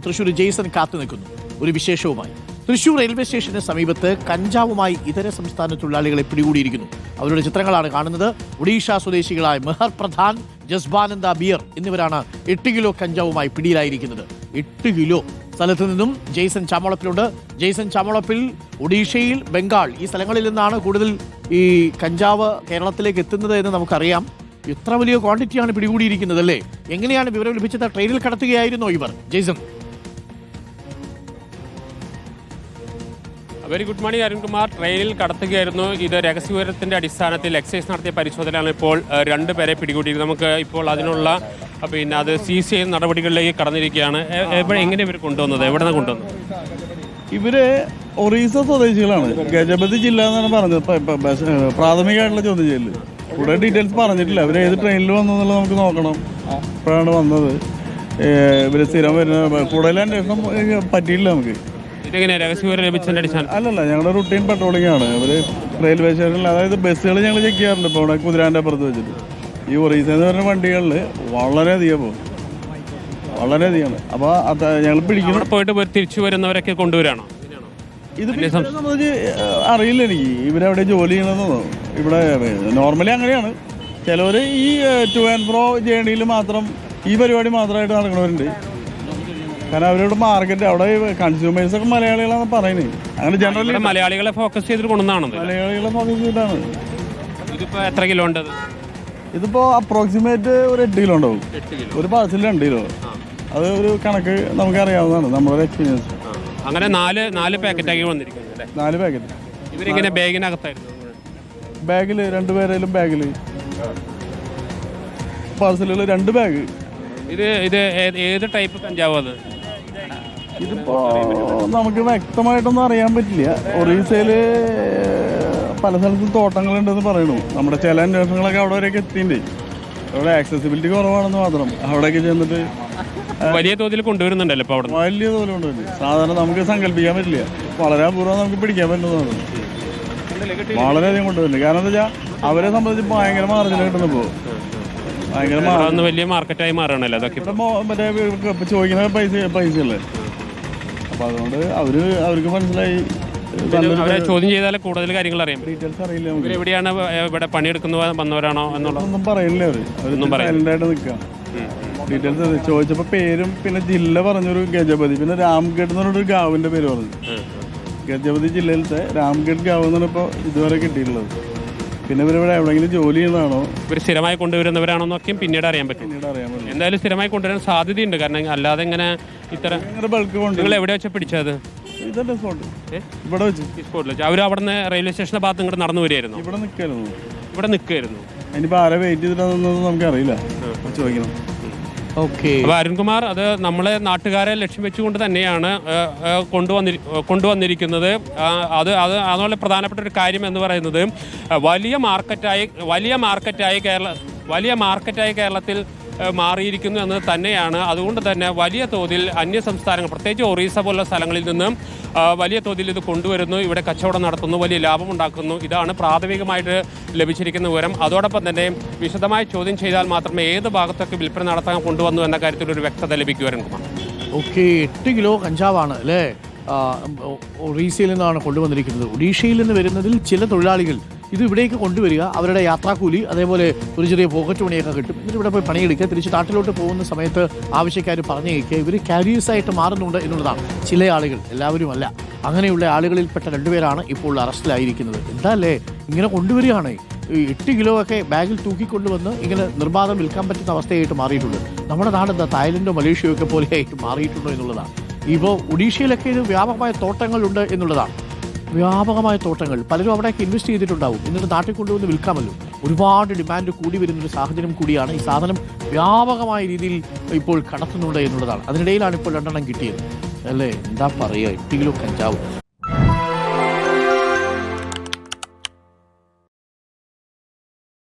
Thrissur Jason കാത്തു നിൽക്കുന്നു. ഒരു വിശേഷവുമായി. തൃശൂർ റെയിൽവേ സ്റ്റേഷന് സമീപത്ത് കഞ്ചാവുമായി ഇതര സംസ്ഥാന തൊഴിലാളികളെ പിടികൂടിയിരിക്കുന്നു. അവരുടെ ചിത്രങ്ങളാണ് കാണുന്നത്. ഒഡീഷ സ്വദേശികളായ മെഹർ പ്രധാൻ ജസ്ബാനന്ദ ബിയർ എന്നിവരാണ് എട്ട് കിലോ കഞ്ചാവുമായി പിടിയിലായിരിക്കുന്നത്. എട്ട് കിലോ. സ്ഥലത്ത് നിന്നും ജെയ്സൺ ചാമളപ്പിലുണ്ട്. ജെയ്സൺ ചാമളപ്പിൽ ഒഡീഷയിൽ ബംഗാൾ ഈ സ്ഥലങ്ങളിൽ നിന്നാണ് കൂടുതൽ ഈ കഞ്ചാവ് കേരളത്തിലേക്ക് എത്തുന്നത് എന്ന് നമുക്കറിയാം. ഇത്ര വലിയ ക്വാണ്ടിറ്റിയാണ് പിടികൂടിയിരിക്കുന്നത് അല്ലേ എങ്ങനെയാണ് വിവരം ലഭിച്ചത്? ട്രെയിനിൽ കടത്തുകയായിരുന്നോ ഇവർ? Jaison. Very good morning Arunkumar ട്രെയിനിൽ കടത്തുകയായിരുന്നു. ഇത് രഹസ്യവിവരത്തിന്റെ അടിസ്ഥാനത്തിൽ എക്സൈസ് നടത്തിയ പരിശോധനയാണ് ഇപ്പോൾ രണ്ട് രണ്ടുപേരെ പിടികൂടിയത്. നമുക്ക് ഇപ്പോൾ അതിനുള്ള പിന്നെ അത് സി സി ഐ നടപടികളിലേക്ക് കടന്നിരിക്കുകയാണ്. എങ്ങനെ ഇവർ കൊണ്ടുവന്നത്? എവിടെ നിന്ന് കൊണ്ടുവന്നത്? ഇവർ ഒറീസ സ്വദേശികളാണ്. ഗജപതി ജില്ല എന്നാണ് പറഞ്ഞത്. പ്രാഥമികമായിട്ടുള്ള ചോദ്യം ചെയ്യൽ. ഇവിടെ ഡീറ്റെയിൽസ് പറഞ്ഞിട്ടില്ല. അവർ ഏത് ട്രെയിനിൽ വന്നു എന്നുള്ളത് നമുക്ക് നോക്കണം. അപ്പോഴാണ് വന്നത്. ഇവർ സ്ഥിരം വരുന്ന കൂടുതൽ പറ്റിയില്ല നമുക്ക്. ഇതെങ്ങനെ രഹസ്യവിവരം ലഭിച്ചതിന്റെ അടിസ്ഥാനത്തിൽ? അല്ലല്ല ഞങ്ങളുടെ റുട്ടീൻ പട്രോളിംഗ് ആണ്. അവർ റെയിൽവേ സ്റ്റേഷനിൽ അതായത് ബസ്സുകൾ ഞങ്ങൾ ചെക്ക് ചെയ്യാറുണ്ട്. ഇപ്പോൾ ഇവിടെ കുതിരാന്റെ അപ്പുറത്ത് വെച്ചിട്ട്. ഈ ഒറീസ എന്ന് പറഞ്ഞ വണ്ടികളിൽ വളരെയധികം പോകും. വളരെയധികമാണ്. അപ്പോൾ അത് ഞങ്ങൾ പിടിക്കുന്ന അവിടെ പോയിട്ട് വ- തിരിച്ചു വരുന്നവരൊക്കെ കൊണ്ടുവരാണോ? ഇത് പിന്നെ സംബന്ധിച്ച് അറിയില്ല എനിക്ക്. ഇവരവിടെ ജോലി ചെയ്യണമെന്നോ ഇവിടെ നോർമലി അങ്ങനെയാണ്. ചിലവർ ഈ ടു ആൻഡ് ഫ്രോ ജേണിയിൽ മാത്രം ഈ പരിപാടി മാത്രമായിട്ട് നടക്കുന്നവരുണ്ട് കാരണം അവരുടെ മാർക്കറ്റ് അവിടെ കൺസ്യൂമേഴ്സ് ഒക്കെ മലയാളികളാണ് പറയുന്നത് അങ്ങനെ ജനറലി മലയാളികളെ ഫോക്കസ് ചെയ്തിട്ട് കൊണ്ടുവന്നാണ് മലയാളികളെ ഫോക്കസ് ചെയ്തിട്ടാണ്. ഇതിപ്പോ എത്ര കിലോ ഉണ്ട്? ഇതിപ്പോ അപ്രോക്സിമേറ്റ് ഒരു എട്ട് കിലോ ഉണ്ടാവും. ഒരു പാർസൽ രണ്ട് കിലോ അത് ഒരു കണക്ക് നമുക്ക് അറിയാവുന്നതാണ് നമ്മുടെ എക്സ്പീരിയൻസ് അങ്ങനെ നാല് നാല് പാക്കറ്റാക്കി വന്നിരിക്കുന്നത് അല്ലേ? നാല് പാക്കറ്റ് ഇവരിങ്ങനെ ബാഗിനകത്തായിരുന്നു ബാഗിൽ രണ്ടുപേരേലും ബാഗിൽ പാർസലുകൾ രണ്ട് ബാഗ് ഇത് ഇത് ഏത് ടൈപ്പ് കഞ്ചാവ് അത്? ഇതിപ്പോ നമുക്ക് വ്യക്തമായിട്ടൊന്നും അറിയാൻ പറ്റില്ല. ഒറീസയിൽ പല സ്ഥലത്തും തോട്ടങ്ങളുണ്ടെന്ന് പറയണു നമ്മുടെ ചില അന്വേഷണങ്ങളൊക്കെ അവിടെ വരെയൊക്കെ എത്തിയിട്ടുണ്ട്. അവിടെ ആക്സസിബിലിറ്റി കുറവാണെന്ന് മാത്രം. അവിടെയൊക്കെ ചെന്നിട്ട് വലിയ തോതിൽ കൊണ്ടുവരുന്നുണ്ടല്ലോ അവിടെ വലിയ തോതിൽ കൊണ്ടുവരും സാധാരണ നമുക്ക് സങ്കല്പിക്കാൻ പറ്റില്ല. വളരെ അപൂർവം നമുക്ക് പിടിക്കാൻ പറ്റുന്നതാണ്. വളരെയധികം കൊണ്ടുവരുന്നു കാരണം എന്താ വെച്ചാൽ അവരെ സംബന്ധിച്ച് ഭയങ്കര മാർജിൻ കിട്ടുന്നപ്പോൾ ഭയങ്കര വലിയ മാർക്കറ്റായി മാറണല്ലോ അതൊക്കെ മറ്റേ ചോദിക്കുന്ന പൈസ പൈസയല്ലേ? അപ്പൊ അതുകൊണ്ട് അവർ അവർക്ക് മനസ്സിലായി. അവരെ ചോദ്യം ചെയ്താലേ കൂടുതൽ കാര്യങ്ങൾ അറിയാം. ഡീറ്റെയിൽസ് അറിയില്ല നമുക്ക്. ഇവരെവിടെയാണ് ഇവിടെ പണിയെടുക്കുന്ന വന്നവരാണോ എന്നുള്ളത് ഒന്നും പറയില്ല അവർ. ഒന്നും ആയിട്ട് നിൽക്കാം ഡീറ്റെയിൽസ് ചോദിച്ചപ്പോ പേരും പിന്നെ ജില്ല പറഞ്ഞൊരു ഗജപതി. പിന്നെ രാംഗഡ് എന്ന് പറഞ്ഞൊരു ഗാവിന്റെ പേര് പറഞ്ഞു. ഗജപതി ജില്ലയിലത്തെ രാംഗഡ് ഗാവ് എന്നാണ് ഇപ്പോൾ ഇതുവരെ കിട്ടിയിട്ടുള്ളത്. പിന്നെ ഇവരിവിടെ എവിടെയെങ്കിലും ജോലി ചെയ്യുന്നതാണോ? ഇവർ സ്ഥിരമായി കൊണ്ടുവരുന്നവരാണോ എന്നൊക്കെയും പിന്നീട് അറിയാൻ പറ്റും. പിന്നീട് അറിയാൻ പറ്റും. എന്തായാലും സ്ഥിരമായി കൊണ്ടുവരാൻ സാധ്യതയുണ്ട്. കാരണം അല്ലാതെ ഇങ്ങനെ ഇത്ര ബൾക്ക് കൊണ്ട് നിങ്ങൾ എവിടെ വെച്ചാൽ പിടിച്ചത് ഇതല്ലേ സ്പോട്ട് ഏ? ഇവിടെ വെച്ച്. ഈ സ്പോട്ടിൽ അവർ അവിടെ നിന്ന് റെയിൽവേ സ്റ്റേഷന്റെ ഭാഗത്ത് ഇങ്ങോട്ട് നടന്നു വരികയായിരുന്നു. ഇവിടെ നിൽക്കായിരുന്നു. ഇവിടെ നിൽക്കുമായിരുന്നു ഇനിയിപ്പോൾ ആരെ വെയിറ്റ് ചെയ്തിട്ടാണെന്നൊന്നും നമുക്കറിയില്ല. ചോദിക്കണം. അപ്പോൾ അരുൺകുമാർ അത് നമ്മളെ നാട്ടുകാരെ ലക്ഷ്യം വെച്ചുകൊണ്ട് തന്നെയാണ് കൊണ്ടുവന്നി കൊണ്ടുവന്നിരിക്കുന്നത്. അത് അത് അതുപോലെ പ്രധാനപ്പെട്ട ഒരു കാര്യം എന്ന് പറയുന്നത് വലിയ മാർക്കറ്റായി വലിയ മാർക്കറ്റായി കേരള വലിയ മാർക്കറ്റായി കേരളത്തിൽ മാറിയിരിക്കുന്നു എന്ന് തന്നെയാണ്. അതുകൊണ്ട് തന്നെ വലിയ തോതിൽ അന്യ സംസ്ഥാനങ്ങൾ പ്രത്യേകിച്ച് ഒറീസ പോലുള്ള സ്ഥലങ്ങളിൽ നിന്നും വലിയ തോതിൽ ഇത് കൊണ്ടുവരുന്നു. ഇവിടെ കച്ചവടം നടത്തുന്നു വലിയ ലാഭം ഉണ്ടാക്കുന്നു. ഇതാണ് പ്രാഥമികമായിട്ട് ലഭിച്ചിരിക്കുന്ന വിവരം. അതോടൊപ്പം തന്നെ വിശദമായി ചോദ്യം ചെയ്താൽ മാത്രമേ ഏത് ഭാഗത്തൊക്കെ വിൽപ്പന നടത്താൻ കൊണ്ടുവന്നു എന്ന കാര്യത്തിൽ ഒരു വ്യക്തത ലഭിക്കുവാനും ഓക്കെ എട്ട് കിലോ കഞ്ചാവാണ് അല്ലേ? ഒറീസയിൽ നിന്നാണ് കൊണ്ടുവന്നിരിക്കുന്നത്. ഒഡീഷയിൽ നിന്ന് വരുന്നതിൽ ചില തൊഴിലാളികൾ ഇത് ഇവിടേക്ക് കൊണ്ടുവരിക അവരുടെ യാത്രാക്കൂലി അതേപോലെ ഒരു ചെറിയ പോക്കറ്റ് മണിയൊക്കെ കിട്ടും. എന്നിട്ട് ഇവിടെ പോയി പണിയെടുക്കുക. തിരിച്ച് നാട്ടിലോട്ട് പോകുന്ന സമയത്ത് ആവശ്യക്കാർ പറഞ്ഞു കേൾക്കുക ഇവർ കാരിയേഴ്സ് ആയിട്ട് മാറുന്നുണ്ട് എന്നുള്ളതാണ്. ചില ആളുകൾ എല്ലാവരും അല്ല അങ്ങനെയുള്ള ആളുകളിൽപ്പെട്ട രണ്ടുപേരാണ് ഇപ്പോൾ അറസ്റ്റിലായിരിക്കുന്നത്. എന്താല്ലേ? ഇങ്ങനെ കൊണ്ടുവരികയാണ്. എട്ട് കിലോ ഒക്കെ ബാഗിൽ തൂക്കിക്കൊണ്ടുവന്ന് ഇങ്ങനെ നിർബാധം വിൽക്കാൻ പറ്റുന്ന അവസ്ഥയായിട്ട് മാറിയിട്ടുണ്ട്. നമ്മുടെ നാട് എന്താ തായ്ലൻഡോ മലേഷ്യയോ ഒക്കെ പോലെ ആയിട്ട് മാറിയിട്ടുണ്ടോ എന്നുള്ളതാണ്. ഇപ്പോൾ ഒഡീഷയിലൊക്കെ ഇത് വ്യാപകമായ തോട്ടങ്ങളുണ്ട് എന്നുള്ളതാണ്. വ്യാപകമായ തോട്ടങ്ങൾ. പലരും അവിടെയൊക്കെ ഇൻവെസ്റ്റ് ചെയ്തിട്ടുണ്ടാവും. എന്നിട്ട് നാട്ടിൽ കൊണ്ടുവന്ന് വിൽക്കാമല്ലോ. ഒരുപാട് ഡിമാൻഡ് കൂടി വരുന്നൊരു സാഹചര്യം കൂടിയാണ് ഈ സാധനം വ്യാപകമായ രീതിയിൽ ഇപ്പോൾ കടത്തുന്നുണ്ട് എന്നുള്ളതാണ്. അതിനിടയിലാണ് ഇപ്പോൾ രണ്ടെണ്ണം കിട്ടിയത്. അല്ലേ? എന്താ പറയുക? എട്ടിലും കഞ്ചാവ്.